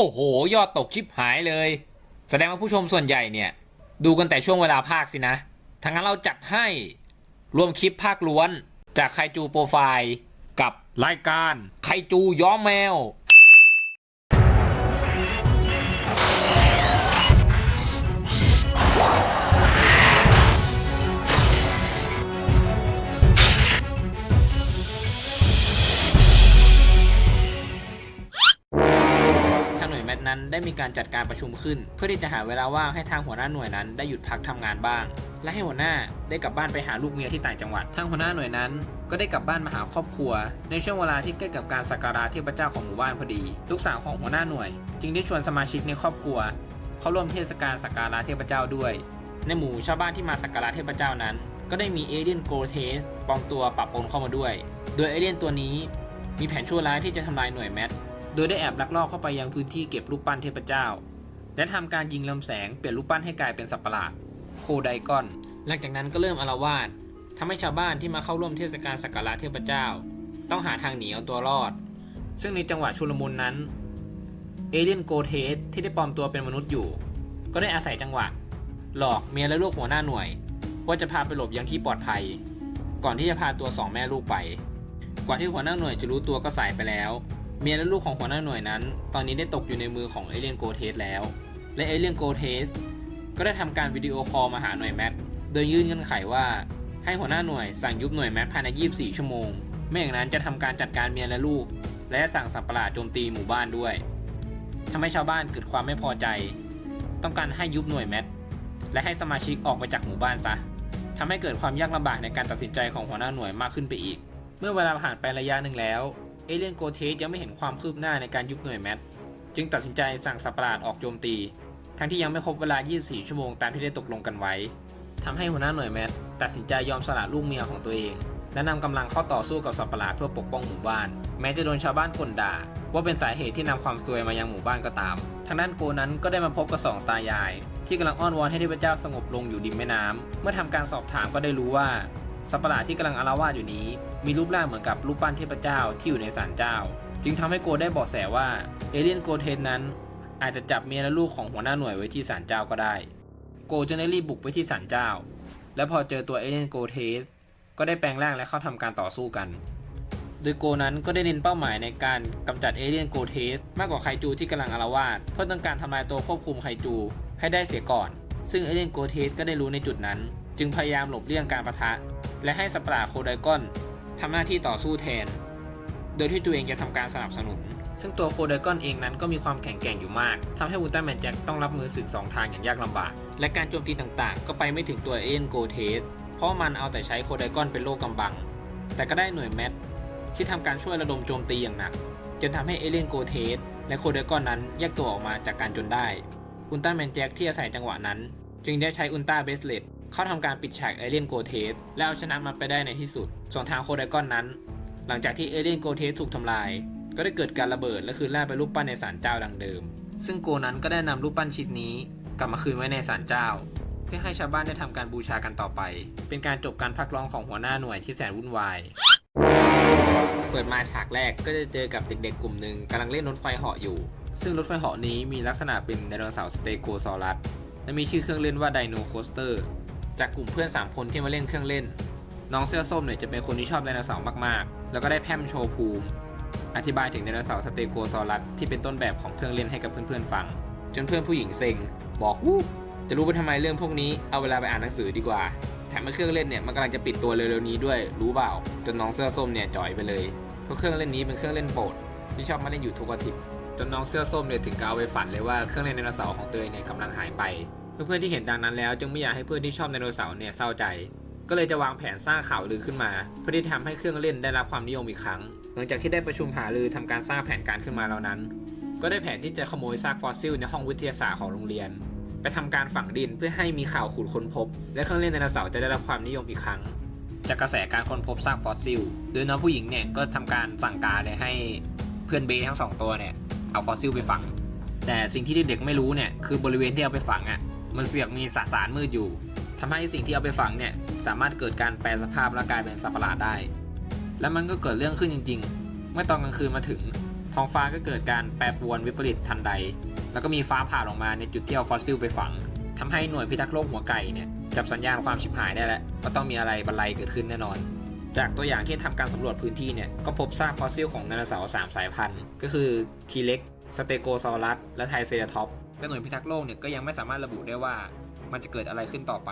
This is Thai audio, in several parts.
โอ้โห ยอดตกชิบหายเลย แสดงว่าผู้ชมส่วนใหญ่เนี่ย ดูกันแต่ช่วงเวลาภาคสินะทางนั้นเราจัดให้รวมคลิปภาคล้วน จากไคจูโปรไฟล์ กับรายการไคจูย้อมแมว นั้นได้มีการจัดการประชุมขึ้น เพื่อที่จะหาเวลาว่างให้ทางหัวหน้าหน่วยนั้นได้หยุดพักทำงานบ้าง และให้หัวหน้าได้กลับบ้านไปหาลูกเมียที่ต่างจังหวัดทางหัวหน้าหน่วยนั้น ก็ได้กลับบ้านมาหาครอบครัว ในช่วงเวลาที่ใกล้กับการสักการะเทพเจ้าของหมู่บ้านพอดี ลูกสาวของหัวหน้าหน่วย จึงได้ชวนสมาชิกในครอบครัว เข้าร่วมเทศกาลสักการะเทพเจ้าด้วย ในหมู่ชาวบ้านที่มาสักการะเทพเจ้านั้น ก็ได้มีเอเลียนโกรเทสปลอมตัวปะปนเข้ามาด้วย โดยเอเลียนตัวนี้มีแผนชั่วร้ายที่จะทำลายหน่วยแมท ดยได้แอบลักลอบเข้าไปยังพื้นที่เก็บรูปปั้นเทพเจ้า และทำการยิงลำแสงเปลี่ยนรูปปั้นให้กลายเป็นสัตว์ประหลาด โคไดกอน หลังจากนั้นก็เริ่มอาละวาดทำให้ชาวบ้านที่มาเข้าร่วมเทศกาลสักการะเทพเจ้า ต้องหาทางหนีเอาตัวรอด ซึ่งในจังหวะชุลมุนนั้น เอเลียนโกเทสที่ได้ปลอมตัวเป็นมนุษย์อยู่ ก็ได้อาศัยจังหวะ หลอกเมียและลูกหัวหน้าหน่วย ว่าจะพาไปหลบยังที่ปลอดภัย ก่อนที่จะพาตัวสองแม่ลูกไป กว่าที่หัวหน้าหน่วยจะรู้ตัวก็สายไปแล้ว เมียและลูกของหัวหน้าหน่วยนั้น ตอนนี้ได้ตกอยู่ในมือของเอเลียนโกเทสแล้ว และเอเลียนโกเทสก็ได้ทำการวิดีโอคอลมาหาหน่วยแมทโดยยื่นเงื่อนไขว่า ให้หัวหน้าหน่วยสั่งยุบหน่วยแมทภายใน 24 ชั่วโมง ไม่อย่างนั้นจะทำการจัดการเมียและลูก และสั่งสัตว์ประหลาดโจมตีหมู่บ้านด้วยทำให้ชาวบ้านเกิดความไม่พอใจ ต้องการให้ยุบหน่วยแมทและให้สมาชิกออกไปจากหมู่บ้านซะทำให้เกิดความยากลำบากในการตัดสินใจของหัวหน้าหน่วยมากขึ้นไปอีก เมื่อเวลาผ่านไประยะหนึ่งแล้ว เอเลียนโกเทสยังไม่เห็นความคืบหน้าในการยุบหน่วยแมทจึงตัดสินใจสั่งสัประหลาดออกโจมตี ทั้งที่ยังไม่ครบเวลา 24 ชั่วโมงตามที่ได้ตกลงกันไว้ทำให้หัวหน้าหน่วยแมทตัดสินใจยอมสละลูกเมียของตัวเอง และนำกำลังเข้าต่อสู้กับสัประหลาดเพื่อปกป้องหมู่บ้าน แม้จะโดนชาวบ้านกลด่า ว่าเป็นสาเหตุที่นำความซวยมายังหมู่บ้านก็ตาม ทางด้านโกนั้นก็ได้มาพบกับสองตายาย ที่กำลังอ้อนวอนให้เทพเจ้าสงบลงอยู่ริมแม่น้ำเมื่อทำการสอบถามก็ได้รู้ว่า สัตว์ประหลาดที่กำลังอาละวาดอยู่นี้ มีรูปร่างเหมือนกับรูปปั้นเทพเจ้าที่อยู่ในศาลเจ้า จึงทำให้โกได้บาะแสว่า เอเลียนโกเทนนั้น อาจจะจับเมียและลูกของหัวหน้าหน่วยไว้ที่ศาลเจ้าก็ได้ โกจึงได้รีบบุกไปที่ศาลเจ้า และพอเจอตัวเอเลียนโกเทสก็ได้แปลงร่างและเข้าทำการต่อสู้กัน โดยโกนั้นก็ได้เน้นเป้าหมายในการกำจัดเอเลียนโกเทสมากกว่าไคจูที่กำลังอาละวาดเพื่อต้องการทำลายตัวควบคุมไคจูให้ได้เสียก่อน ซึ่งเอเลียนโกเทสก็ได้รู้ในจุดนั้น จึงพยายามหลบเลี่ยงการประทะ และให้สปราโคไดกอนทำหน้าที่ต่อสู้แทน โดยที่ตัวเองจะทำการสนับสนุน ซึ่งตัวโคไดกอนเองนั้นก็มีความแข็งแกร่งอยู่มากทำให้อุลตร้าแมนแจ็คต้องรับมือศึกสองทางอย่างยากลำบาก และการโจมตีต่างๆ ก็ไปไม่ถึงตัวเอเลีนโกเทสเพราะมันเอาแต่ใช้โคไดกอนเป็นโล่กำบัง แต่ก็ได้หน่วยแมทที่ทำการช่วยระดมโจมตีอย่างหนักจนทำให้เอเลีนโกเทสและโคเดกอนนั้นแยกตัวออกมาจากการจนได้ อุลตร้าแมนแจ็คที่อาศัยจังหวะนั้น จึงได้ใช้อุลตร้าเบสเลต เขาทำการปิดฉากเอเลียนโกเทสและเอาชนะมันไปได้ในที่สุด ส่วนทางโคเดกอนนั้น หลังจากที่เอเลียนโกเทสถูกทำลาย ก็ได้เกิดการระเบิดและคืนร่าไปรูปปั้นในศาลเจ้าดังเดิม ซึ่งโกนั้นก็ได้นำรูปปั้นชิ้นนี้ กลับมาคืนไว้ในศาลเจ้า เพื่อให้ชาวบ้านได้ทำการบูชากันต่อไป เป็นการจบการพักร้องของหัวหน้าหน่วยที่แสนวุ่นวายเปิดมาฉากแรกก็จะเจอกับเด็กๆ กลุ่มหนึ่งกำลังเล่นรถไฟเหาะอยู่ ซึ่งรถไฟเหาะนี้มีลักษณะเป็นไดโนเสาร์สเตโกซอรัสและมีชื่อเครื่องเล่นว่าไดโนโคสเตอร์ จากกลุ่มเพื่อน 3 คนที่มาเล่นเครื่องเล่น น้องเสื้อส้มเนี่ยจะเป็นคนที่ชอบไดโนเสาร์มากๆ แล้วก็ได้แพมโชว์ภูมิ อธิบายถึงไดโนเสาร์สเตโกซอรัสที่เป็นต้นแบบของเครื่องเล่นให้กับเพื่อนๆฟัง จนเพื่อนผู้หญิงเซ็ง บอกวู้จะรู้ไปทำไมเรื่องพวกนี้เอาเวลาไปอ่านหนังสือดีกว่าแถมเครื่องเล่นเนี่ยมันกำลังจะปิดตัวเร็วๆนี้ด้วยรู้เปล่าจนน้องเสื้อส้มเนี่ยจ่อยไปเลยเพราะเครื่องเล่นนี้เป็นเครื่องเล่นโปรดที่ชอบมาเล่นอยู่ทุกอาทิตย์จนน้องเสื้อส้มเนี่ยถึงกับเอาไปฝันเลยว่าเครื่องเล่นไดโนเสาร์ของตัวเองเนี่ยกำลังหายไป เพื่อนๆที่เห็นดังนั้นแล้วจึงไม่อยากให้เพื่อนที่ชอบไดโนเสาร์เนี่ยเศร้าใจ ก็เลยจะวางแผนสร้างข่าวลือขึ้นมา เพื่อที่ทำให้เครื่องเล่นได้รับความนิยมอีกครั้ง หลังจากที่ได้ประชุมหารือทำการสร้างแผนการขึ้นมาแล้วนั้น ก็ได้แผนที่จะขโมยซากฟอสซิลในห้องวิทยาศาสตร์ของโรงเรียน ไปทำการฝังดินเพื่อให้มีข่าวขุดค้นพบ และเครื่องเล่นไดโนเสาร์จะได้รับความนิยมอีกครั้ง จากกระแสการค้นพบซากฟอสซิล โดยน้องผู้หญิงเนี่ยก็ทำการสั่งการเลยให้เพื่อนเบย์ทั้งสองตัวเนี่ยเอาฟอสซิลไปฝัง แต่สิ่งที่เด็กๆไม่รู้เนี่ยคือบริเวณที่เอาไปฝังอะ มันเสือกมีสสารมืดอยู่ทำให้สิ่งที่เอาไปฝังเนี่ยสามารถเกิดการแปลสภาพและกลายเป็นสัตว์ประหลาดได้ และมันก็เกิดเรื่องขึ้นจริง ๆ เมื่อตอนกลางคืนมาถึง ท้องฟ้าก็เกิดการแปรปรวนวิปริตทันใด แล้วก็มีฟ้าผ่าลงมาในจุดที่เอาฟอสซิลไปฝังทำให้หน่วยพิทักษ์โลกหัวไก่เนี่ยจับสัญญาณความชิบหายได้แล้วว่าต้องมีอะไรบรรลัยเกิดขึ้นแน่นอน จากตัวอย่างที่ทำการสำรวจพื้นที่เนี่ยก็พบซากฟอสซิลของไดโนเสาร์สามสายพันธุ์ ก็คือทีเล็กสเตโกซอรัสและไทเซราทอป และหน่วยพิทักษ์โลกเนี่ยก็ยังไม่สามารถระบุได้ว่า มันจะเกิดอะไรขึ้นต่อไป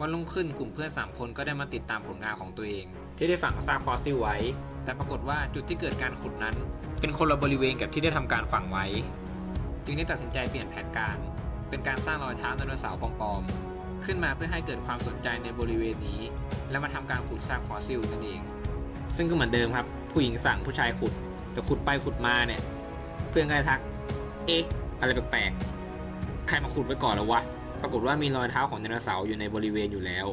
วันรุ่งขึ้นกลุ่มเพื่อน 3 คนก็ได้มาติดตามผลงานของตัวเอง ที่ได้ฝังซากฟอสซิลไว้ แต่ปรากฏว่าจุดที่เกิดการขุดนั้น เป็นคนละบริเวณกับที่ได้ทำการฝังไว้ จึงได้ตัดสินใจเปลี่ยนแผนการ เป็นการสร้างรอยเท้าไดโนเสาร์ปลอมๆขึ้นมาเพื่อให้เกิดความสนใจในบริเวณนี้ และมาทำการขุดซากฟอสซิลนั่นเอง ซึ่งก็เหมือนเดิมครับผู้หญิงสั่งผู้ชายขุดแต่ขุดไปขุดมาเนี่ย เพื่อนก็ทัก เอ๊ะ อะไรแปลกๆ ใครมาขุดไว้ก่อนแล้ววะ ปรากฏว่ามีรอยเท้าของไดโนเสาร์อยู่ในบริเวณอยู่แล้ว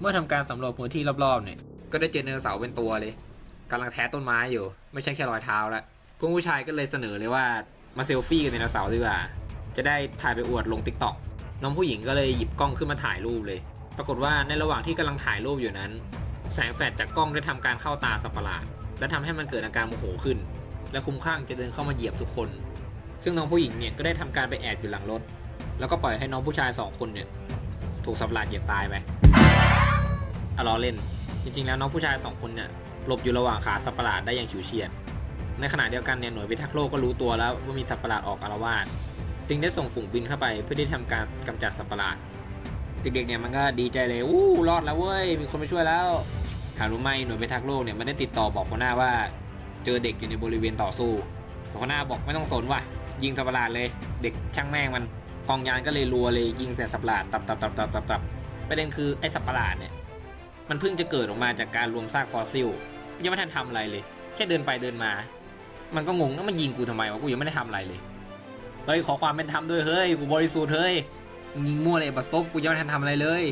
เมื่อทำการสำรวจพื้นที่รอบๆเนี่ย ก็ได้เจอไดโนเสาร์เป็นตัวเลยกำลังแท้ต้นไม้อยู่ ไม่ใช่แค่รอยเท้าละพื่อนผู้ชายก็เลยเสนอเลยว่ามาเซลฟี่กับไดโนเสาร์ดีกว่า จะได้ถ่ายไปอวดลงติ๊กต็อกน้องผู้หญิงก็เลยหยิบกล้องขึ้นมาถ่ายรูปเลย ปรากฏว่าในระหว่างที่กำลังถ่ายรูปอยู่นั้น แสงแฟลชจากกล้องได้ทำการเข้าตาสัตว์ประหลาด และทำให้มันเกิดอาการโมโหขึ้น และคุ้มข้างจะเดินเข้ามาเหยียบทุกคน ซึ่งน้องผู้หญิงเนี่ยก็ได้ทำการไปแอบอยู่หลังรถ แล้วก็ปล่อยให้น้องผู้ชายสองคนเนี่ย ถูกสัประหลาดเหยียบตายไปอะล้อเล่น จริง ๆ แล้วน้องผู้ชายสองคนเนี่ยหลบอยู่ระหว่างขาสัตว์ประหลาดได้อย่างฉิวเฉียด ในขณะเดียวกันเนี่ยหน่วยพิทักษ์โลกก็รู้ตัวแล้วว่ามีสัตว์ประหลาดออกอารวาสจึงได้ส่งฝูงบินเข้าไปเพื่อที่ทำการกำจัดสัตว์ประหลาดเด็กๆเนี่ยมันก็ดีใจเลยอู้รอดแล้วเว้ยมีคนมาช่วยแล้วหารู้ไหมหน่วยพิทักษ์โลกเนี่ยมันได้ติดต่อบอกหัวหน้าว่า เจอเด็กอยู่ในบริเวณต่อสู้หัวหน้าบอกไม่ต้องสนว่ะยิงสัตว์ประหลาดเลย เด็กช่างแม่งมัน กองยานก็เลยรัวเลยยิงแต่สัตว์ปะหลาดตับตับตับตับตับตับประเด็นคือไอ้สัตว์ปะหลาดเนี่ย มันเพิ่งจะเกิดออกมาจากการรวมซากฟอสซิล ยังไม่ทันทำอะไรเลย แค่เดินไปเดินมา มันก็งงแล้วมันยิงกูทำไมวะกูยังไม่ได้ทำอะไรเลยเฮ้ยขอความเป็นธรรมด้วยเฮ้ยกูบริสุทธิ์เฮ้ยยิงมั่วเลยบัสซบกูยังไม่ทันทำอะไรเลย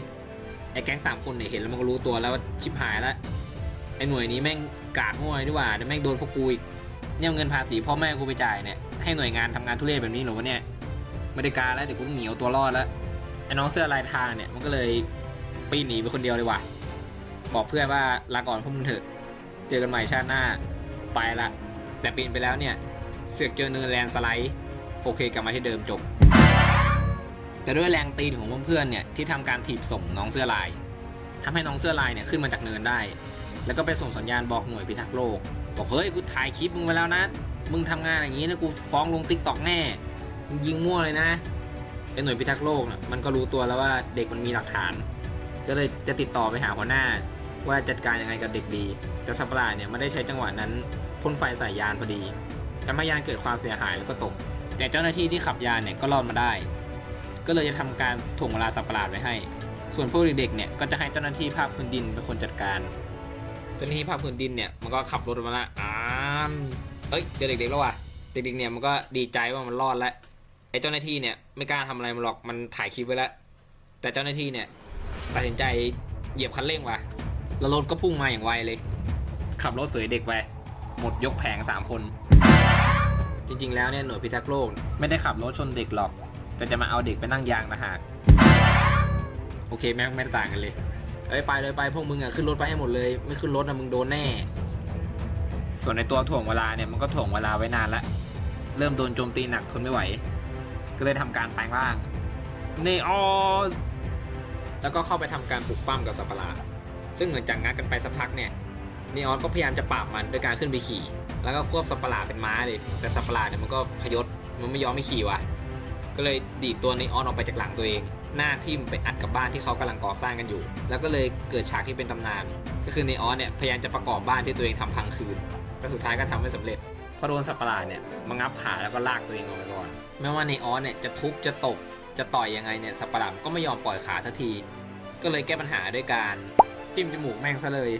ไอ้แก๊งสามคนเนี่ยเห็นแล้วมันก็รู้ตัวแล้วว่าชิบหายแล้วไอ้หน่วยนี้แม่งกาดมั่วดีกว่าเดี๋ยวแม่งโดนพวกกูอีกเนี่ยเงินภาษีพ่อแม่กูไปจ่ายเนี่ยให้หน่วยงานทำงานทุเรศแบบนี้หรอวะเนี่ย ไม่ได้การแล้วเดี๋ยวกูต้องหนีเอาตัวรอดแล้วไอ้น้องเสื้อลายทางเนี่ยมันก็เลยปีนหนีไปคนเดียวเลยว่ะบอกเพื่อนว่าลาก่อนพวกมึงเถอะ เจอกันใหม่ชาติหน้าไปละ แต่ปีนไปแล้วเนี่ย เสือกเจอเนินแลนสไลด์โอเคกลับมาที่เดิมจบ แต่ด้วยแรงตีนของเพื่อนๆเนี่ยที่ทำการถีบส่งน้องเสื้อลายทำให้น้องเสื้อลายเนี่ยขึ้นมาจากเนินได้ แล้วก็ไปส่งสัญญาณบอกหน่วยพิทักษ์โลก บอกเฮ้ยกูถ่ายคลิปมึงไว้แล้วนะ มึงทำงานอย่างนี้นะกูฟ้องลงติ๊กต็อกแน่ มึงยิงมั่วเลยนะไอหน่วยพิทักษ์โลกน่ะมันก็รู้ตัวแล้วว่าเด็กมันมีหลักฐาน ก็เลยจะติดต่อไปหาหัวหน้า ว่าจัดการยังไงกับเด็กดี แต่สัตว์ประหลาดเนี่ยไม่ได้ใช้จังหวะนั้นพ่นไฟใส่ยานพอดีทำให้ยานเกิดความเสียหายแล้วก็ตก แต่เจ้าหน้าที่ที่ขับยานเนี่ยก็รอดมาได้ ก็เลยจะทำการถ่วงเวลาสัตว์ประหลาดไว้ให้ ส่วนพวกเด็กๆเนี่ยก็จะให้เจ้าหน้าที่ภาคพื้นดินเป็นคนจัดการเจ้าหน้าที่ภาคพื้นดินเนี่ยมันก็ขับรถมาละอ้ามเอ้ยเจอเด็กๆแล้วว่ะเด็กๆเนี่ยมันก็ดีใจว่ามันรอดแล้ว เจ้าหน้าที่เนี่ยไม่กล้าทำอะไรมันหรอกมันถ่ายคลิปไว้แล้ว แต่เจ้าหน้าที่เนี่ยตัดสินใจเหยียบคันเร่งว่ะแล้วรถก็พุ่งมาอย่างไวเลย ขับรถเสยเด็กไปหมดยกแผงสามคน จริง ๆ แล้วเนี่ยหน่วยพิทักษ์โลกไม่ได้ขับรถชนเด็กหรอก แต่จะมาเอาเด็กไปนั่งยางนะฮะโอเคแม่งไม่ต่างกันเลยเอ้ยไปเลยไปพวกมึงอะขึ้นรถไปให้หมดเลย ไม่ขึ้นรถนะมึงโดนแน่ ส่วนในตัวถ่วงเวลาเนี่ยมันก็ถ่วงเวลาไว้นานละเริ่มโดนโจมตีหนักทนไม่ไหว ก็เลยทำการแปลงร่างเนออแล้วก็เข้าไปทำการปลุกปั้มกับสัตว์ประหลาด ซึ่งเหมือนจากงัดกันไปสักพักเนี่ยนออก็พยายามจะปราบมันโดยการขึ้นไปขี่ แล้วก็ควบสัตว์ประหลาดเป็นม้าเลยแต่สัตว์ประหลาดเนี่ยมันก็พยศมันไม่ยอมไม่ขี่ว่ะก็เลยดีดตัวนออออกไปจากหลังตัวเอง หน้าทิ่มไปอัดกับบ้านที่เขากำลังก่อสร้างกันอยู่ แล้วก็เลยเกิดฉากที่เป็นตำนาน ก็คือนออเนี่ยพยายามจะประกอบบ้านที่ตัวเองทำพังคืนแต่สุดท้ายก็ทำไม่สำเร็จ พอโดนสัตว์ประหลาดเนี่ยมางับขาแล้วก็ลากตัวเองออกไปก่อน ไม่ว่าในออสเนี่ยจะทุบจะตบจะต่อยยังไงเนี่ยสัตว์ประหลาดก็ไม่ยอมปล่อยขาสักที ก็เลยแก้ปัญหาด้วยการจิ้มจมูกแม่งซะเลย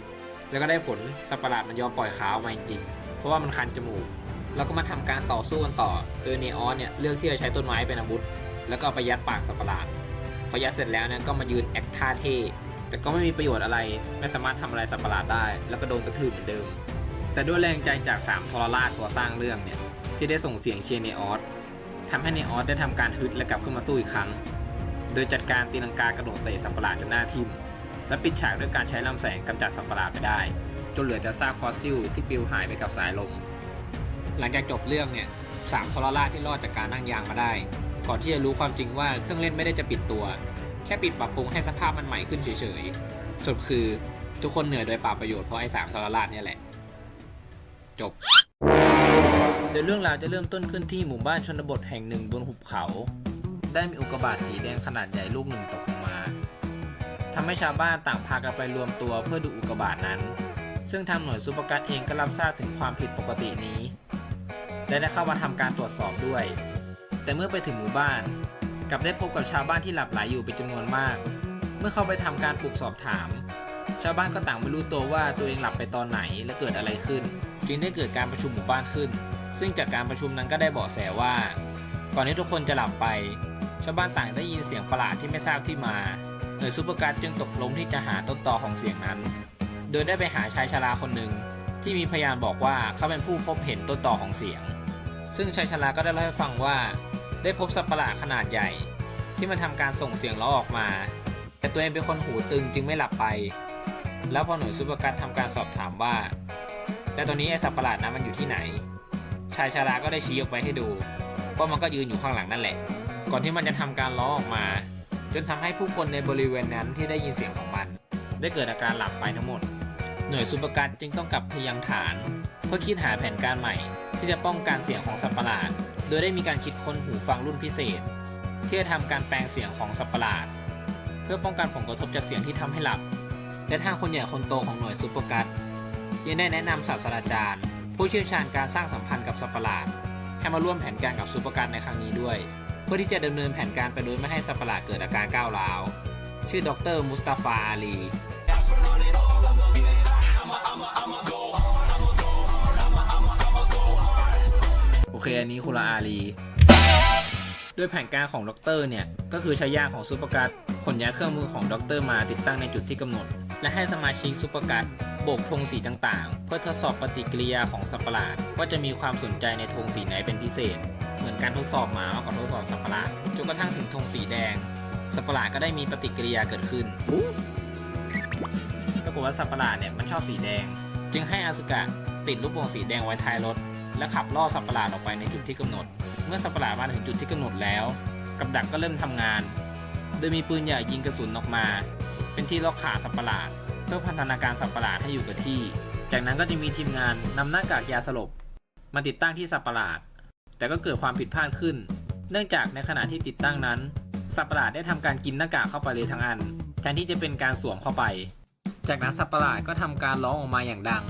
แล้วก็ได้ผลสัตว์ประหลาดมันยอมปล่อยขาออกมาจริงๆ เพราะว่ามันคันจมูก แล้วก็มาทำการต่อสู้กันต่อ โดยเนออสเนี่ยเลือกที่จะใช้ต้นไม้เป็นอาวุธ แล้วก็ไปยัดปากสัตว์ประหลาด พอยัดเสร็จแล้วเนี่ยก็มายืนแอคท่าเท่แต่ก็ไม่มีประโยชน์อะไร ไม่สามารถทำอะไรสัตว์ประหลาดได้ แล้วก็โดนกระทืบเหมือนเดิม แต่ด้วยแรงใจจากสามทรราชตัวสร้างเรื่องเนี่ยที่ได้ส่งเสียงเชียร์เนออสทำให้เนออสได้ทำการฮึดและกลับขึ้นมาสู้อีกครั้ง โดยจัดการตีลังกากระโดดเตะสัตว์ประหลาดจนหน้าทิ่ม และปิดฉากด้วยการใช้ลำแสงกำจัดสัตว์ประหลาดไปได้ จนเหลือแต่ซากฟอสซิลที่ปลิวหายไปกับสายลม หลังจากจบเรื่องเนี่ยสามทรราชที่รอดจากการนั่งยางมาได้ ก่อนที่จะรู้ความจริงว่าเครื่องเล่นไม่ได้จะปิดตัว แค่ปิดปรับปรุงให้สภาพมันใหม่ขึ้นเฉยๆสุดคือ ทุกคนเหนื่อยโดยเปล่าประโยชน์เพราะไอ้สามทรราชเนี่ยแหละ จบ โดยเรื่องราวจะเริ่มต้นขึ้นที่หมู่บ้านชนบทแห่งหนึ่งบนหุบเขา ได้มีอุกกาบาตสีแดงขนาดใหญ่ลูกหนึ่งตกลงมาทำให้ชาวบ้านต่างพากันไปรวมตัวเพื่อดูอุกกาบาตนั้น ซึ่งทางหน่วยซูเปอร์กัสเองก็รับทราบถึงความผิดปกตินี้ และได้เข้ามาทำการตรวจสอบด้วย แต่เมื่อไปถึงหมู่บ้านกลับได้พบกับชาวบ้านที่หลับไหลอยู่เป็นจำนวนมาก เมื่อเข้าไปทำการปลุกสอบถาม ชาวบ้านก็ต่างไม่รู้ตัวว่าตัวเองหลับไปตอนไหนและเกิดอะไรขึ้น จึงได้เกิดการประชุมหมู่บ้านขึ้น ซึ่งจากการประชุมนั้นก็ได้เบาะแสว่า ก่อนที่ทุกคนจะหลับไป ชาวบ้านต่างได้ยินเสียงประหลาดที่ไม่ทราบที่มาหน่วยซูเปอร์การ์ดจึงตกลงที่จะหาต้นตอของเสียงนั้น โดยได้ไปหาชายชราคนหนึ่งที่มีพยานบอกว่าเขาเป็นผู้พบเห็นต้นตอของเสียง ซึ่งชายชราก็ได้เล่าให้ฟังว่า ได้พบสัตว์ประหลาดขนาดใหญ่ ที่มันทำการส่งเสียงล้องออกมา แต่ตัวเองเป็นคนหูตึงจึงไม่หลับไป แล้วพอหน่วยซูเปอร์การ์ดทำการสอบถามว่า แล้วตอนนี้ไอ้สัตว์ประหลาดนั้นมันอยู่ที่ไหน ชายชาราก็ได้ชี้ออกไปให้ดูว่ามันก็ยืนอยู่ข้างหลังนั่นแหละ ก่อนที่มันจะทำการล้อออกมา จนทำให้ผู้คนในบริเวณนั้นที่ได้ยินเสียงของมัน ได้เกิดอาการหลับไปทั้งหมด หน่วยซูเปอร์การ์ดจึงต้องกลับพยังฐาน เพื่อคิดหาแผนการใหม่ ที่จะป้องกันเสียงของสัตว์ประหลาด โดยได้มีการคิดค้นหูฟังรุ่นพิเศษ ที่จะทำการแปลงเสียงของสัตว์ประหลาด เพื่อป้องกันผลกระทบจากเสียงที่ทำให้หลับ และทางคนใหญ่คนโตของหน่วยซูเปอร์การ์ด ยังได้แนะนำศาสตราจารย์ ผู้เชี่ยวชาญการสร้างสัมพันธ์กับสัตว์ประหลาด ให้มาร่วมแผนการกับซูเปอร์การ์ในครั้งนี้ด้วย เพื่อที่จะดำเนินแผนการไปโดยไม่ให้สัตว์ประหลาดเกิดอาการก้าวร้าว ชื่อดรมุสตาฟาอาลีโอเค อันนี้คุณละอาลีด้วยแผนการของด็อกเตอร์เนี่ย ก็คือใช้ยางของซูเปอร์การ์ดขนย้ายเครื่องมือของด็อกเตอร์มาติดตั้งในจุดที่กำหนด และให้สมาชิกซูเปอร์การ์ดโบกธงสีต่างๆ เพื่อทดสอบปฏิกิริยาของสัตว์ประหลาด ว่าจะมีความสนใจในธงสีไหนเป็นพิเศษ เหมือนการทดสอบหมามากกว่าทดสอบสัตว์ประหลาดจนกระทั่งถึงธงสีแดง สัตว์ประหลาดก็ได้มีปฏิกิริยาเกิดขึ้นปรากฏว่าสัตว์ประหลาดเนี่ยมันชอบสีแดง จึงให้อาสึกะติดลูกโป่งสีแดงไว้ท้ายรถ และขับล่อสัตว์ประหลาดออกไปในจุดที่กำหนด เมื่อสัตว์ประหลาดมาถึงจุดที่กำหนดแล้ว กับดักก็เริ่มทำงาน โดยมีปืนใหญ่ยิงกระสุนออกมา เป็นที่ล็อกขาสัตว์ประหลาด เพื่อพันธนาการสัตว์ประหลาดให้อยู่กับที่ จากนั้นก็จะมีทีมงานนำหน้ากากยาสลบ มาติดตั้งที่สัตว์ประหลาด แต่ก็เกิดความผิดพลาดขึ้น เนื่องจากในขณะที่ติดตั้งนั้น สัตว์ประหลาดได้ทำการกินหน้ากากเข้าไปเลยทั้งอัน แทนที่จะเป็นการสวมเข้าไป จากนั้นสัตว์ประหลาดก็ทำการร้องออกมาอย่างดัง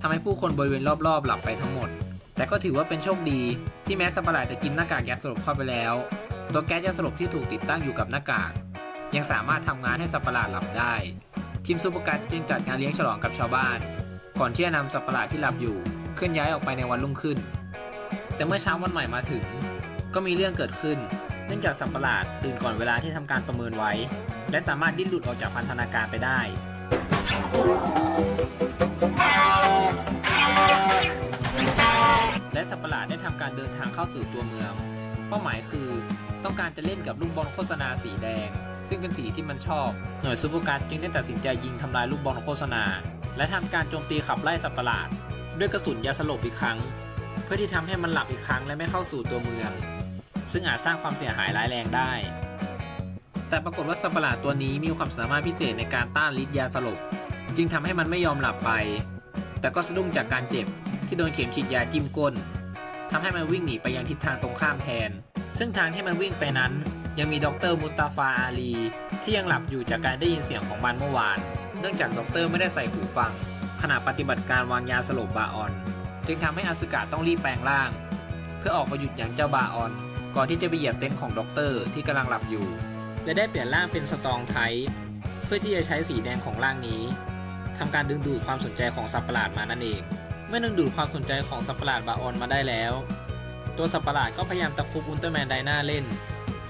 ทำให้ผู้คนบริเวณรอบๆ หลับไปทั้งหมด แต่ก็ถือว่าเป็นโชคดีที่แม้สัตว์ประหลาดจะกินหน้ากากยาสลบเข้าไปแล้ว ตัวแก๊สยาสลบที่ถูกติดตั้งอยู่กับหน้ากาก ยังสามารถทำงานให้สัตว์ประหลาดหลับได้ ทีมซูเปอร์กัสจึงจัดงานเลี้ยงฉลองกับชาวบ้าน ก่อนที่จะนำสัตว์ประหลาดที่หลับอยู่เคลื่อนย้ายออกไปในวันรุ่งขึ้น แต่เมื่อเช้าวันใหม่มาถึง ก็มีเรื่องเกิดขึ้น เนื่องจากสัตว์ประหลาดตื่นก่อนเวลาที่ทำการประเมินไว้ และสามารถดิ้นหลุดออกจากพันธนาการไปได้และสัตว์ประหลาดได้ทำการเดินทางเข้าสู่ตัวเมือง เป้าหมายคือ ต้องการจะเล่นกับลูกบอลโฆษณาสีแดง ซึ่งเป็นสีที่มันชอบ หน่วยซูเปอร์การ์ดจึงได้ตัดสินใจยิงทำลายลูกบอลโฆษณา และทำการโจมตีขับไล่สัตว์ประหลาด ด้วยกระสุนยาสลบอีกครั้ง เพื่อที่ทำให้มันหลับอีกครั้งและไม่เข้าสู่ตัวเมือง ซึ่งอาจสร้างความเสียหายร้ายแรงได้ แต่ปรากฏว่าสัตว์ประหลาดตัวนี้มีความสามารถพิเศษในการต้านฤทธิ์ยาสลบ จึงทำให้มันไม่ยอมหลับไป แต่ก็สะดุ้งจากการเจ็บที่โดนเข็มฉีดยาจิ้มก้นทำให้มันวิ่งหนีไปยังทิศทางตรงข้ามแทน ซึ่งทางที่มันวิ่งไปนั้น ยังมีดรมุสตาฟาอาลีที่ยังหลับอยู่จากการได้ยินเสียงของมันเมื่อวาน เนื่องจากดรไม่ได้ใส่หูฟัง ขณะปฏิบัติการวางยาสลบบาออน จึงทำให้อาสึกะต้องรีบแปลงร่าง เพื่อออกมาหยุดยั้งเจ้าบาออน ก่อนที่จะไปเหยียบเต็นท์ของดรที่กำลังหลับอยู่ และได้เปลี่ยนร่างเป็นสตองไทเพื่อที่จะใช้สีแดงของร่างนี้ทำการดึงดูดความสนใจของสัตว์ประหลาดมานั่นเองเมื่อดึงดูดความสนใจของสัตว์ประหลาดบาออนมาได้แล้ว ตัวสัตว์ประหลาดก็พยายามตะคุบอุลตร้าแมนไดนาเล่น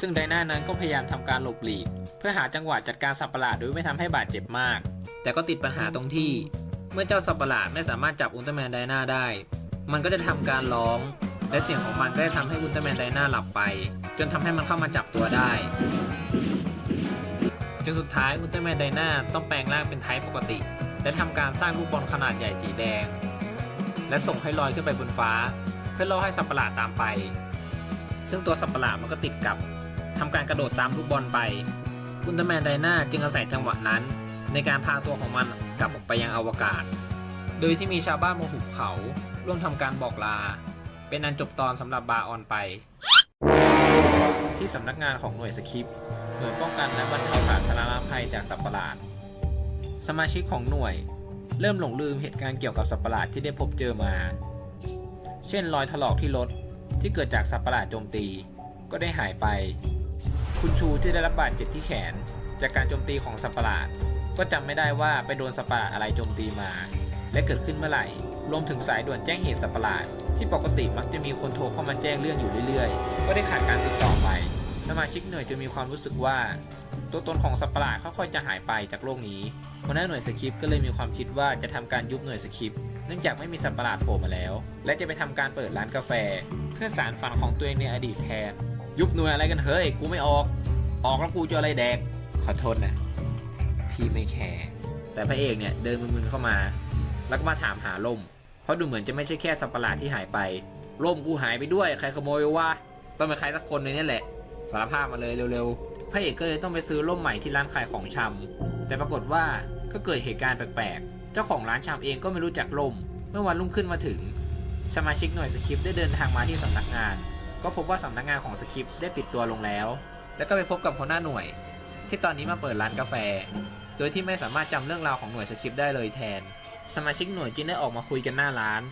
ซึ่งไดนานั้นก็พยายามทำการหลบหลีก เพื่อหาจังหวะจัดการสัตว์ประหลาดโดยไม่ทำให้บาดเจ็บมาก แต่ก็ติดปัญหาตรงที่ เมื่อเจ้าสัตว์ประหลาดไม่สามารถจับอุลตร้าแมนไดนาได้ มันก็จะทำการร้อง และเสียงของมันก็จะทำให้อุลตร้าแมนไดนาหลับไป จนทำให้มันเข้ามาจับตัวได้จนสุดท้ายอุลตร้าแมนไดนาต้องแปลงร่างเป็นไทป์ปกติ และทำการสร้างลูกบอลขนาดใหญ่สีแดง และส่งให้ลอยขึ้นไปบนฟ้า เพื่อล่อให้สัตว์ประหลาดตามไป ซึ่งตัวสัตว์ประหลาดมันก็ติดกับทำการกระโดดตามลูกบอลไป อุลตร้าแมนไดนาจึงอาศัยจังหวะนั้น ในการพาตัวของมันกลับออกไปยังอวกาศ โดยที่มีชาวบ้านบนหุบเขา ร่วมทำการบอกลา เป็นอันจบตอนสำหรับบาออนไป ที่สำนักงานของหน่วยสคริปหน่วยป้องกันและบรรเทาสาธารณภัยจากสัตว์ประหลาด สมาชิกของหน่วย เริ่มหลงลืมเหตุการณ์เกี่ยวกับสัตว์ประหลาดที่ได้พบเจอมา เช่นรอยถลอกที่รถ ที่เกิดจากสัตว์ประหลาดโจมตี ก็ได้หายไป คุณชูที่ได้รับบาดเจ็บที่แขน จากการโจมตีของสัตว์ประหลาด ก็จำไม่ได้ว่าไปโดนสัตว์ประหลาดอะไรโจมตีมา และเกิดขึ้นเมื่อไหร่ รวมถึงสายด่วนแจ้งเหตุสัตว์ประหลาด ที่ปกติมักจะมีคนโทรเข้ามาแจ้งเรื่องอยู่เรื่อยๆ ก็ได้ขาดการติดต่อไป สมาชิกหน่วยจะมีความรู้สึกว่า ตัวตนของสัตว์ประหลาดค่อยๆจะหายไปจากโลกนี้หัวหน้าหน่วยสคริปก็เลยมีความคิดว่าจะทำการยุบหน่วยสคริปเนื่องจากไม่มีสัตว์ประหลาดโผล่มาแล้ว และจะไปทำการเปิดร้านกาแฟ เพื่อสารฝันของตัวเองในอดีตแทน ยุบหน่วยอะไรกันเฮ้ย กูไม่ออก ออกแล้วกูจะอะไรแดก ขอโทษนะ พี่ไม่แคร์ แต่พระเอกเนี่ยเดินมึนๆเข้ามา แล้วก็มาถามหาล่ม เพราะดูเหมือนจะไม่ใช่แค่สัตว์ประหลาดที่หายไป ล่มกูหายไปด้วย ใครขโมยวะ ต้องเป็นใครสักคนเลยเนี่ยแหละ สารภาพมาเลยเร็วๆ พระเอกก็เลยต้องไปซื้อล่มใหม่ที่ร้านขายของชำแต่ปรากฏว่าก็เกิดเหตุการณ์แปลกๆ เจ้าของร้านชำเองก็ไม่รู้จักล่ม เมื่อวันรุ่งขึ้นมาถึง สมาชิกหน่วยสคริปได้เดินทางมาที่สำนักงาน ก็พบว่าสำนักงานของสคริปได้ปิดตัวลงแล้ว แล้วก็ไปพบกับหัวหน้าหน่วย ที่ตอนนี้มาเปิดร้านกาแฟ โดยที่ไม่สามารถจำเรื่องราวของหน่วยสคริปได้เลยแทน สมาชิกหน่วยจึงได้ออกมาคุยกันหน้าร้าน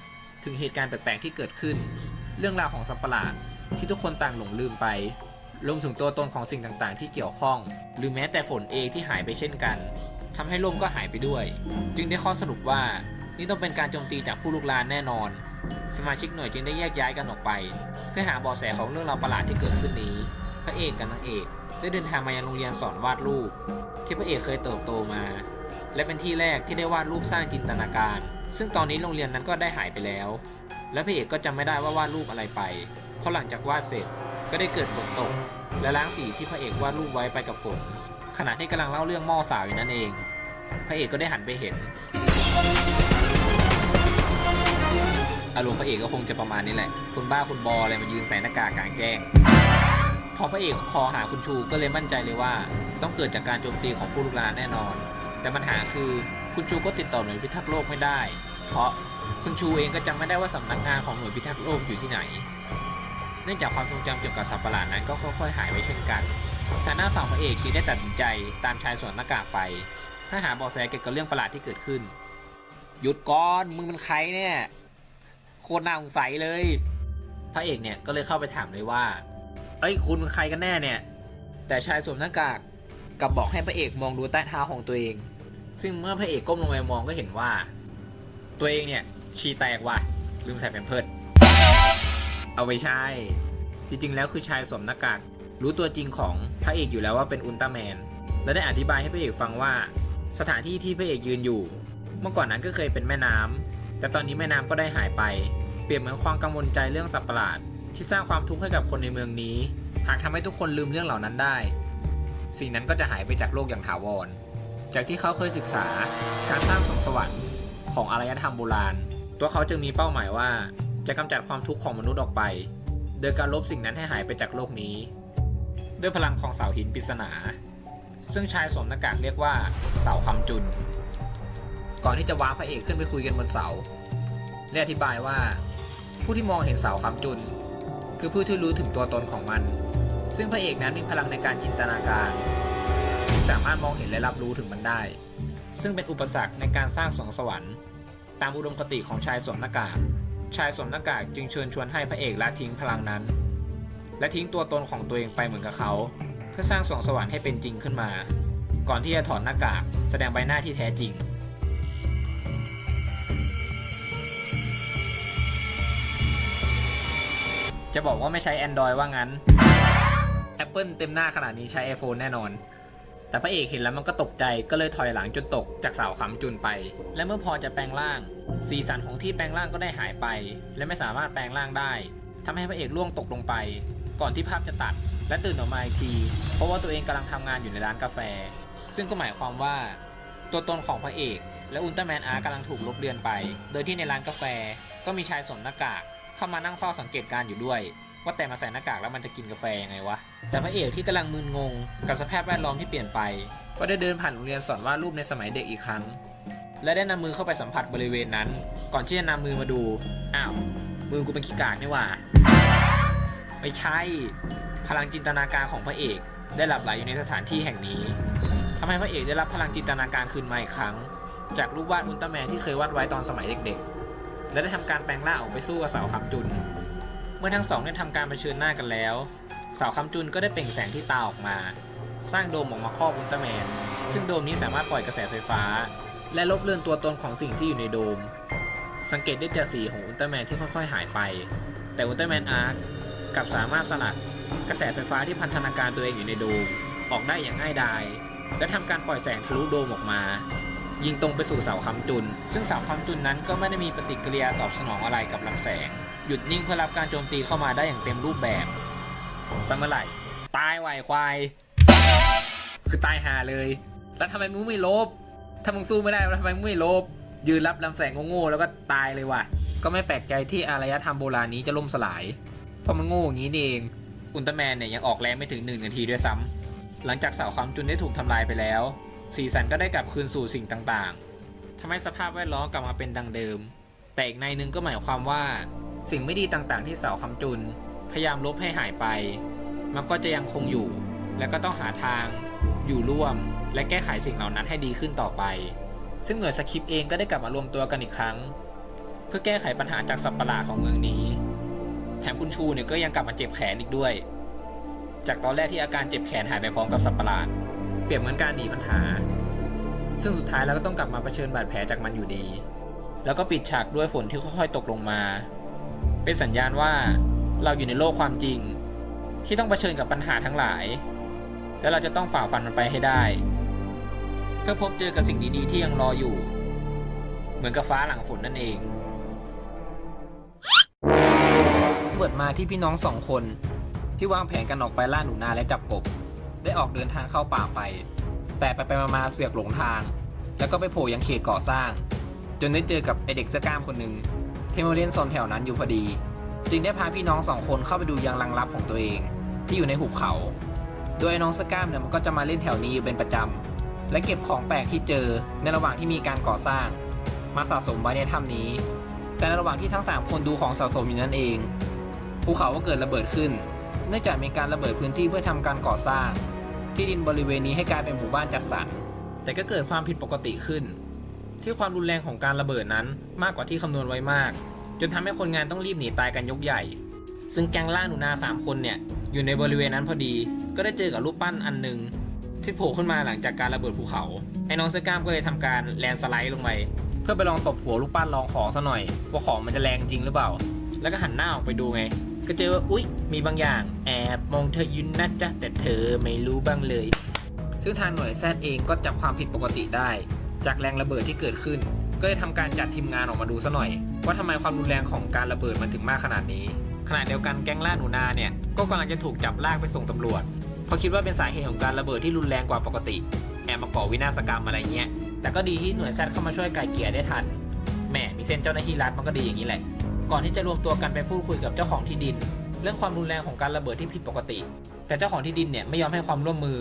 ถึงเหตุการณ์แปลกๆที่เกิดขึ้น เรื่องราวของสัปหลาดที่ทุกคนต่างหลงลืมไปรวมถึงตัวตนของสิ่งต่างๆ ที่เกี่ยวข้อง หรือแม้แต่ฝนเองที่หายไปเช่นกันทำให้ลมก็หายไปด้วย จึงได้ข้อสรุปว่านี่ต้องเป็นการโจมตีจากผู้ลุกลานแน่นอน สมาชิกหน่วยจึงได้แยกย้ายกันออกไป เพื่อหาเบาะแสของเรื่องราวประหลาดที่เกิดขึ้นนี้ พระเอกกับนางเอกได้เดินทางมายังโรงเรียนสอนวาดรูป ที่พระเอกเคยเติบโตมา และเป็นที่แรกที่ได้วาดรูปสร้างจินตนาการ ซึ่งตอนนี้โรงเรียนนั้นก็ได้หายไปแล้ว และพระเอกก็จำไม่ได้ว่าวาดรูปอะไรไป เพราะหลังจากวาดเสร็จก็ได้เกิดฝนตก และล้างสีที่พระเอกวาดรูปไว้ไปกับฝนขณะที่กำลังเล่าเรื่องหม้อสาวอยู่นั่นเอง พระเอกก็ได้หันไปเห็น อารมณ์พระเอกก็คงจะประมาณนี้แหละคุณบ้าคุณบออะไรมายืนใส่หน้ากากกลางแจ้ง พอพระเอกคอหาคุณชูก็เลยมั่นใจเลยว่า ต้องเกิดจากการโจมตีของผู้ลุกลานแน่นอน แต่ปัญหาคือคุณชูก็ติดต่อหน่วยพิทักษ์โลกไม่ได้ เพราะคุณชูเองก็จำไม่ได้ว่าสำนักงานของหน่วยพิทักษ์โลกอยู่ที่ไหน เนื่องจากความทรงจำเกี่ยวกับสัตว์ประหลาดนั้นก็ค่อยๆ หายไปเช่นกันทางหน้าฝั่งพระเอกจึงได้ตัดสินใจตามชายสวมหน้ากากไปเพื่อหาเบาะแสเกี่ยวกับเรื่องประหลาดที่เกิดขึ้น หยุดก่อน มึงเป็นใครเนี่ย โคตรน่าสงสัยเลย พระเอกเนี่ยก็เลยเข้าไปถามเลยว่า เอ้ยคุณเป็นใครกันแน่เนี่ย แต่ชายสวมหน้ากากกลับบอกให้พระเอกมองดูใต้เท้าของตัวเอง ซึ่งเมื่อพระเอกก้มลงไปมองก็เห็นว่า ตัวเองเนี่ยฉี่แตกว่ะลืมใส่แผ่นเพิดเอาไว้ใช่จริงๆ แล้วคือชายสวมหน้ากากรู้ตัวจริงของพระเอกอยู่แล้วว่าเป็นอุลตร้าแมน และได้อธิบายให้พระเอกฟังว่า สถานที่ที่พระเอกยืนอยู่ เมื่อก่อนนั้นก็เคยเป็นแม่น้ำ แต่ตอนนี้แม่น้ำก็ได้หายไป เปรียบเหมือนความกังวลใจเรื่องสัตว์ประหลาด ที่สร้างความทุกข์ให้กับคนในเมืองนี้ หากทำให้ทุกคนลืมเรื่องเหล่านั้นได้ สิ่งนั้นก็จะหายไปจากโลกอย่างถาวร จากที่เขาเคยศึกษาการสร้างสวงสวรรค์ของอารยธรรมโบราณ ตัวเขาจึงมีเป้าหมายว่า จะกำจัดความทุกข์ของมนุษย์ออกไป โดยการลบสิ่งนั้นให้หายไปจากโลกนี้ ด้วยพลังของเสาหินปริศนา ซึ่งชายสวมหน้ากากเรียกว่าเสาคำจุน ก่อนที่จะว้าพระเอกขึ้นไปคุยกันบนเสา และอธิบายว่า ผู้ที่มองเห็นเสาคำจุน คือผู้ที่รู้ถึงตัวตนของมัน ซึ่งพระเอกนั้นมีพลังในการจินตนาการที่สามารถมองเห็นและรับรู้ถึงมันได้ ซึ่งเป็นอุปสรรคในการสร้างสวงสวรรค์ ตามอุดมคติของชายสวมหน้ากาก ชายสวมหน้ากากจึงเชิญชวนให้พระเอกละทิ้งพลังนั้น และทิ้งตัวตนของตัวเองไปเหมือนกับเขา เพื่อสร้างสวงสวรรค์ให้เป็นจริงขึ้นมา ก่อนที่จะถอดหน้ากาก แสดงใบหน้าที่แท้จริง จะบอกว่าไม่ใช้ Android ว่างั้น Apple เต็มหน้าขนาดนี้ใช้ iPhone แน่นอน แต่พระเอกเห็นแล้วมันก็ตกใจก็เลยถอยหลังจนตกจากเสาค้ำจุนไป และเมื่อพอจะแปลงร่าง สีสันของที่แปลงร่างก็ได้หายไป และไม่สามารถแปลงร่างได้ทำให้พระเอกล่วงตกลงไป ก่อนที่ภาพจะตัด และตื่นออกมาอีกที เพราะว่าตัวเองกำลังทำงานอยู่ในร้านกาแฟ ซึ่งก็หมายความว่า ตัวตนของพระเอก และอุลตร้าแมนอาร์กำลังถูกลบเลือนไป โดยที่ในร้านกาแฟก็มีชายสวมหน้ากาก เข้ามานั่งเฝ้าสังเกตการอยู่ด้วย ว่าแต่มาใส่หน้ากากแล้วมันจะกินกาแฟยังไงวะ แต่พระเอกที่กำลังมึนงง กับสภาพแวดล้อมที่เปลี่ยนไป ก็ได้เดินผ่านโรงเรียนสอนวาดรูปในสมัยเด็กอีกครั้ง และได้นำมือเข้าไปสัมผัสบริเวณนั้น ก่อนที่จะนำมือมาดู อ้าว มือกูเป็นขี้กากนี่หว่า ไม่ใช่ พลังจินตนาการของพระเอกได้หลับไหลอยู่ในสถานที่แห่งนี้ทำให้พระเอกได้รับพลังจินตนาการคืนมาอีกครั้ง จากรูปวาดอุลตร้าแมนที่เคยวาดไว้ตอนสมัยเด็กๆ และได้ทำการแปลงร่างออกไปสู้กับสาวคำจุน เมื่อทั้งสองได้ทำการเผชิญหน้ากันแล้วสาวคำจุนก็ได้เปล่งแสงที่ตาออกมา สร้างโดมออกมาครอบอุลตร้าแมน ซึ่งโดมนี้สามารถปล่อยกระแสไฟฟ้า และลบเลือนตัวตนของสิ่งที่อยู่ในโดม สังเกตได้จากสีของอุลตร้าแมนที่ค่อยๆ หายไป แต่อุลตร้าแมนอาร์คกลับสามารถสลัดกระแสไฟฟ้าที่พันธนาการตัวเองอยู่ในโดมออกได้อย่างง่ายดายและทำการปล่อยแสงทะลุโดมออกมา ยิงตรงไปสู่เสาคำจุน ซึ่งเสาคำจุนนั้นก็ไม่ได้มีปฏิกิริยาตอบสนองอะไรกับลำแสง หยุดนิ่งเพื่อรับการโจมตีเข้ามาได้อย่างเต็มรูปแบบสักเมื่อไหร่ตายไวควาย คือตายหาเลย แล้วทำไมมึงไม่ลบ ถ้ามึงสู้ไม่ได้แล้วทำไมมึงไม่ลบ ยืนรับลำแสงโง่ๆแล้วก็ตายเลยว่ะ ก็ไม่แปลกใจที่อารยธรรมโบราณนี้จะล่มสลาย เพราะมันโง่อย่างนี้เอง อุลตร้าแมนเนี่ยยังออกแรงไม่ถึงหนึ่งนาทีด้วยซ้ำหลังจากเสาคำจุนได้ถูกทำลายไปแล้ว สีสันก็ได้กลับคืนสู่สิ่งต่างๆทำให้สภาพแวดล้อมกลับมาเป็นดังเดิม แต่อีกในหนึ่งก็หมายความว่า สิ่งไม่ดีต่างๆ ที่เสาคำจุน พยายามลบให้หายไป มันก็จะยังคงอยู่ และก็ต้องหาทาง อยู่ร่วม และแก้ไขสิ่งเหล่านั้นให้ดีขึ้นต่อไป ซึ่งหน่วยสคริปเองก็ได้กลับมารวมตัวกันอีกครั้ง เพื่อแก้ไขปัญหาจากสัตว์ประหลาของเมืองนี้ แถมคุณชูเนี่ยก็ยังกลับมาเจ็บแขนอีกด้วย จากตอนแรกที่อาการเจ็บแขนหายไปพร้อมกับสัตว์ประหลาด เปรียบเหมือนการหนีปัญหา ซึ่งสุดท้ายแล้วก็ต้องกลับมาเผชิญบาดแผลจากมันอยู่ดี แล้วก็ปิดฉากด้วยฝนที่ค่อยๆ ตกลงมา เป็นสัญญาณว่าเราอยู่ในโลกความจริง ที่ต้องเผชิญกับปัญหาทั้งหลาย และเราจะต้องฝ่าฟันมันไปให้ได้ เพื่อพบเจอกับสิ่งดีๆ ที่ยังรออยู่ เหมือนกับฟ้าหลังฝนนั่นเองเปิดมาที่พี่น้องสองคน ที่วางแผนกันออกไปล่าหนูนาและจับกบ ได้ออกเดินทางเข้าป่าไป แต่ไปไปมาเสือกหลงทาง แล้วก็ไปโผล่ยังเขตก่อสร้าง จนได้เจอกับไอเด็กเสื้อกล้ามคนหนึ่งที่มาเล่นโซนแถวนั้นอยู่พอดี จึงได้พาพี่น้องสองคนเข้าไปดูยังรังลับของตัวเอง ที่อยู่ในหุบเขา โดยไอ้น้องเสื้อกล้ามเนี่ยมันก็จะมาเล่นแถวนี้อยู่เป็นประจำและเก็บของแปลกที่เจอในระหว่างที่มีการก่อสร้าง มาสะสมไว้ในถ้ำนี้ แต่ในระหว่างที่ทั้งสามคนดูของสะสมอยู่นั่นเองภูเขาก็เกิดระเบิดขึ้น เนื่องจากมีการระเบิดพื้นที่เพื่อทำการก่อสร้าง ที่ดินบริเวณนี้ให้กลายเป็นหมู่บ้านจัดสรร แต่ก็เกิดความผิดปกติขึ้น ที่ความรุนแรงของการระเบิดนั้นมากกว่าที่คำนวณไว้มาก จนทำให้คนงานต้องรีบหนีตายกันยกใหญ่ ซึ่งแก๊งล่าหนูนาสามคนเนี่ยอยู่ในบริเวณนั้นพอดี ก็ได้เจอกับรูปปั้นอันหนึ่งที่โผล่ขึ้นมาหลังจากการระเบิดภูเขาไอ้น้องเสื้อกล้ามก็เลยทำการแลนสไลด์ลงไปเพื่อไปลองตบหัวรูปปั้นลองของซะหน่อย ว่าของมันจะแรงจริงหรือเปล่า แล้วก็หันหน้าออกไปดูไง ก็เจอว่าอุ๊ย มีบางอย่างแอบมองเธอยุนนะจ๊ะแต่เธอไม่รู้บ้างเลย ซึ่งทางหน่วยแซดเองก็จับความผิดปกติได้ จากแรงระเบิดที่เกิดขึ้น ก็เลยทำการจัดทีมงานออกมาดูซะหน่อย ว่าทำไมความรุนแรงของการระเบิดมันถึงมากขนาดนี้ขณะเดียวกันแก๊งล่าหนูนาเนี่ยก็กำลังจะถูกจับลากไปส่งตำรวจเพราะคิดว่าเป็นสาเหตุของการระเบิดที่รุนแรงกว่าปกติ แอบมาก่อวินาศกรรมอะไรเงี้ยแต่ก็ดีที่หน่วยแซดเข้ามาช่วยไกลเกลี่ยได้ทันแหมมีเส้นเจ้าหน้าที่รัฐมันก็ดีอย่างนี้แหละ ก่อนที่จะรวมตัวกันไปพูดคุยกับเจ้าของที่ดิน เรื่องความรุนแรงของการระเบิดที่ผิดปกติ แต่เจ้าของที่ดินเนี่ยไม่ยอมให้ความร่วมมือ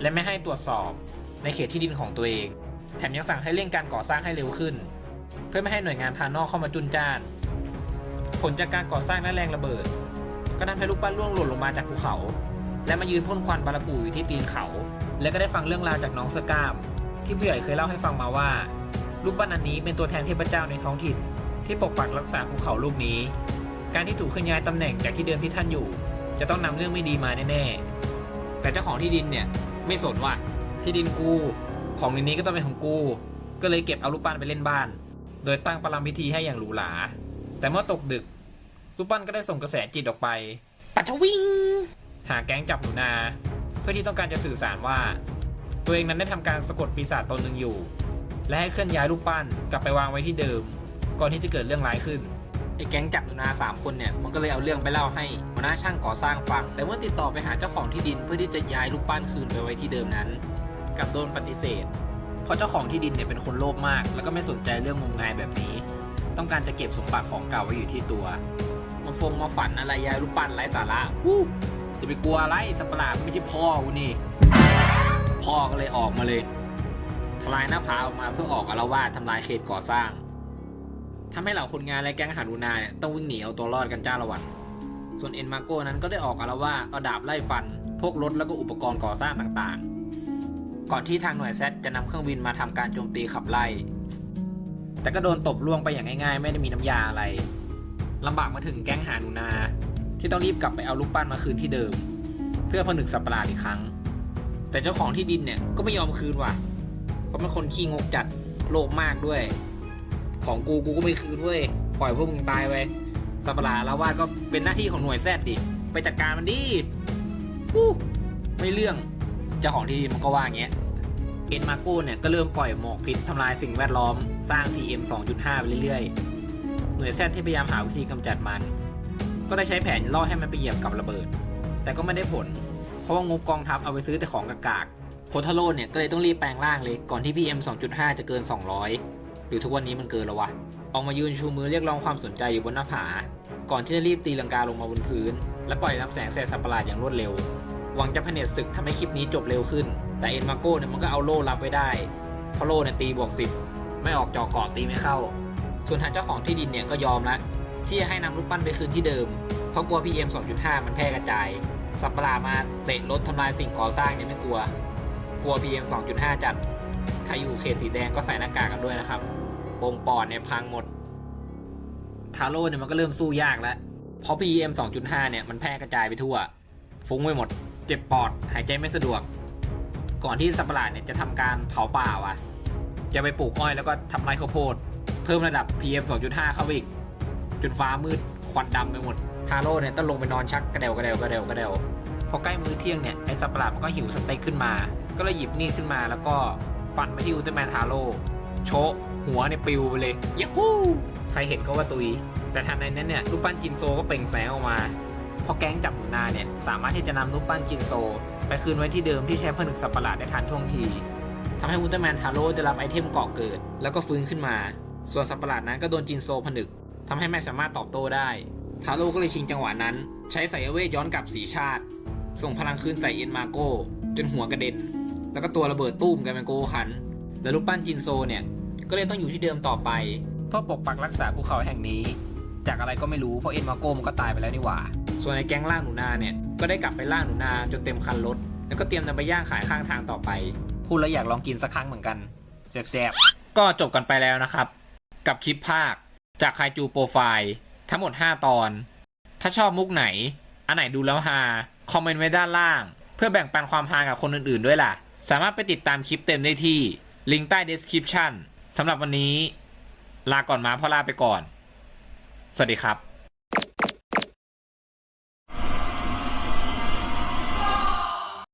และไม่ให้ตรวจสอบ ในเขตที่ดินของตัวเอง แถมยังสั่งให้เร่งการก่อสร้างให้เร็วขึ้น เพื่อไม่ให้หน่วยงานภายนอกเข้ามาจุนจ้าน ผลจากการก่อสร้างและแรงระเบิด ก็ทำให้ลูกปั้นร่วงหล่นลงมาจากภูเขา และมายืนพ่นควันบารากูอยู่ที่ตีนเขา และก็ได้ฟังเรื่องราวจากน้องเสก้าม ที่ผู้ใหญ่เคยเล่าให้ฟังมาว่ารูปปั้นอันนี้เป็นตัวแทนเทพเจ้าในท้องถิ่น ที่ปกปักรักษาภูเขาลูกนี้ การที่ถูกเคลื่อนย้ายตำแหน่งจากที่เดิมที่ท่านอยู่ จะต้องนำเรื่องไม่ดีมาแน่ๆ แต่เจ้าของที่ดินเนี่ยไม่สนว่าที่ดินกู ของในนี้ก็ต้องเป็นของกู ก็เลยเก็บเอารูปปั้นไปเล่นบ้าน โดยตั้งประลำพิธีให้อย่างหรูหรา แต่เมื่อตกดึกรูปปั้นก็ได้ส่งกระแสจิตออกไปปัชวิงหาแก๊งจับหนูนา เพื่อที่ต้องการจะสื่อสารว่า ตัวเองนั้นได้ทำการสะกดปีศาจตนหนึ่งอยู่ และให้เคลื่อนย้ายรูปปั้นกลับไปวางไว้ที่เดิม ก่อนที่จะเกิดเรื่องร้ายขึ้นไอ้แก๊งจับหนูนาสามคนเนี่ยมันก็เลยเอาเรื่องไปเล่าให้หัวหน้าช่างก่อสร้างฟัง แต่เมื่อติดต่อไปหาเจ้าของที่ดินเพื่อที่จะย้ายรูปปั้นคืนไปไว้ที่เดิมนั้นกลับโดนปฏิเสธ เพราะเจ้าของที่ดินเนี่ยเป็นคนโลภมาก แล้วก็ไม่สนใจเรื่องงมงายแบบนี้ ต้องการจะเก็บสมบัติของเก่าไว้อยู่ที่ตัวมาฟงมาฝันอะไรยายรูปปั้นไร้สาระวู้จะไปกลัวอะไรสัตว์ปหลาดไม่ใช่พ่อกูนี่ พ่อก็เลยออกมาเลยทลายหน้าผาออกมาเพื่อออกอาละวาดทำลายเขตก่อสร้าง ทำให้เหล่าคนงานและแก๊งหานูนาเนี่ยต้องวิ่งหนีเอาตัวรอดกันจ้าละวันส่วนเอ็นมาโกนั้นก็ได้ออกอาละวาเอาดาบไล่ฟัน พวกรถแล้วก็อุปกรณ์ก่อสร้างต่างๆ ก่อนที่ทางหน่วยแซดจะนำเครื่องบินมาทำการโจมตีขับไล่ แต่ก็โดนตบล่วงไปอย่างง่ายๆ ไม่ได้มีน้ำยาอะไรลำบากมาถึงแก๊งหานูนา ที่ต้องรีบกลับไปเอาลูกปั้นมาคืนที่เดิม เพื่อผนึกสัประหลาดอีกครั้ง แต่เจ้าของที่ดินเนี่ยก็ไม่ยอมคืนว่ะ เพราะเป็นคนขี้งกจัดโลภมากด้วย ของกูกูก็ไม่คืนเว้ยปล่อยพวกมึงตายไปสัประหลาดแล้ววาดก็เป็นหน้าที่ของหน่วยแซดดิไปจัดการมันดิอู้ไม่เรื่องเจ้าของที่ดินมันก็ว่าอย่างเงี้ยเอ็นมาโก้เนี่ยก็เริ่มปล่อยหมอกพิษทำลายสิ่งแวดล้อมสร้าง PM 2.5 ไปเรื่อยๆ หน่วยแซดที่พยายามหาวิธีกำจัดมัน ก็ได้ใช้แผนล่อให้มันไปเหยียบกับระเบิด แต่ก็ไม่ได้ผล เพราะว่างบกองทัพเอาไปซื้อแต่ของกากๆโคทาโร่เนี่ยก็เลยต้องรีบแปลงร่างเลยก่อนที่ PM 2.5 จะเกิน 200 หรือทุกวันนี้มันเกินแล้ววะ ออกมายืนชูมือเรียกร้องความสนใจอยู่บนหน้าผา ก่อนที่จะรีบตีลังกาลงมาบนพื้น และปล่อยลำแสงแสบสัตว์ประหลาดอย่างรวดเร็ว หวังจะเผน็จศึกทำให้คลิปนี้จบเร็วขึ้น แต่เอ็นมาโก้เนี่ยมันก็เอาโล่รับไว้ได้ เพราะโล่เนี่ยตีบวกสิบไม่ออกจอเกาะตีไม่เข้า ส่วนทางเจ้าของที่ดินเนี่ยก็ยอมละที่จะให้นำรูปปั้นไปคืนที่เดิม เพราะกลัว PM 2.5มันแพร่กระจาย สัตว์ประหลามาเตะรถทำลายสิ่งก่อสร้างเนี่ยไม่กลัว กลัว PM 2.5จัด ใครอยู่เขตสีแดงก็ใส่หน้ากากกันด้วยนะครับ ปงปอดเนี่ยพังหมด ทาโร่เนี่ยมันก็เริ่มสู้ยากแล้ว เพราะ PM 2.5 เนี่ยมันแพร่กระจายไปทั่ว ฟุ้งไปหมด เจ็บปอด หายใจไม่สะดวก ก่อนที่สัตว์ประหลาดเนี่ยจะทำการเผาป่าว่ะ จะไปปลูกอ้อยแล้วก็ทำไรข้าวโพด เพิ่มระดับ PM 2.5 เข้าไปอีก จนฟ้ามืดควันดำไปหมด ทาโร่เนี่ยต้องลงไปนอนชักกระเดวกระเดวกระเดวกระเดวพอใกล้มื้อเที่ยงเนี่ยไอสัตว์ประหลาดมันก็หิวสเต็กขึ้นมา ก็เลยหยิบนี่ขึ้นมาแล้วก็ฟันไปที่อุลตร้าแมนทาโร่โชะ หัวเนี่ยปิวไปเลยยัฮูใครเห็นก็ว่าตุย แต่ทันใดนั้นเนี่ยรูปปั้นจินโซก็เปล่งแสงออกมา พอแก๊งจับหนูนาเนี่ยสามารถที่จะนำรูปปั้นจินโซ ไปคืนไว้ที่เดิมที่ใช้ผนึกสัปหลาดได้ทันท่วงทีทำให้อุลตร้าแมนทาโร่ได้รับไอเทมเกาะเกิด แล้วก็ฟื้นขึ้นมา ส่วนสัปหลาดนั้นก็โดนจินโซผนึกทำให้ไม่สามารถตอบโต้ได้ ทาโร่ก็เลยชิงจังหวะนั้น ใช้สายเวทย้อนกลับสีชาติ ส่งพลังคืนใส่เอ็นมาโก้จนหัวกระเด็น แล้วก็ตัวระเบิดตุ้มกันเป็นโกคัน แล้วรูปปั้นจินโซเนี่ย ก็เลยต้องอยู่ที่เดิมต่อไป เพื่อปกปักรักษาภูเขาแห่งนี้ จากอะไรก็ไม่รู้เพราะเอ็นมาโก้มันก็ตายไปแล้วนี่หว่า ส่วนในแก๊งล่างหนูนาเนี่ยก็ได้กลับไปล่างหนูนาจนเต็มคันรถแล้วก็เตรียมนำไปย่างขายข้างทางต่อไปพูดแล้วอยากลองกินสักครั้งเหมือนกันแซ่บๆก็จบกันไปแล้วนะครับ กับคลิปภาค จากไคจูโปรไฟล์ทั้งหมด 5 ตอน ถ้าชอบมุกไหน อันไหนดูแล้วฮาคอมเมนต์ไว้ด้านล่าง เพื่อแบ่งปันความฮากับคนอื่นๆด้วยล่ะ สามารถไปติดตามคลิปเต็มได้ที่ ลิงก์ใต้ description สำหรับวันนี้ ลาก่อนมาพ่อลาไปก่อน สวัสดีครับ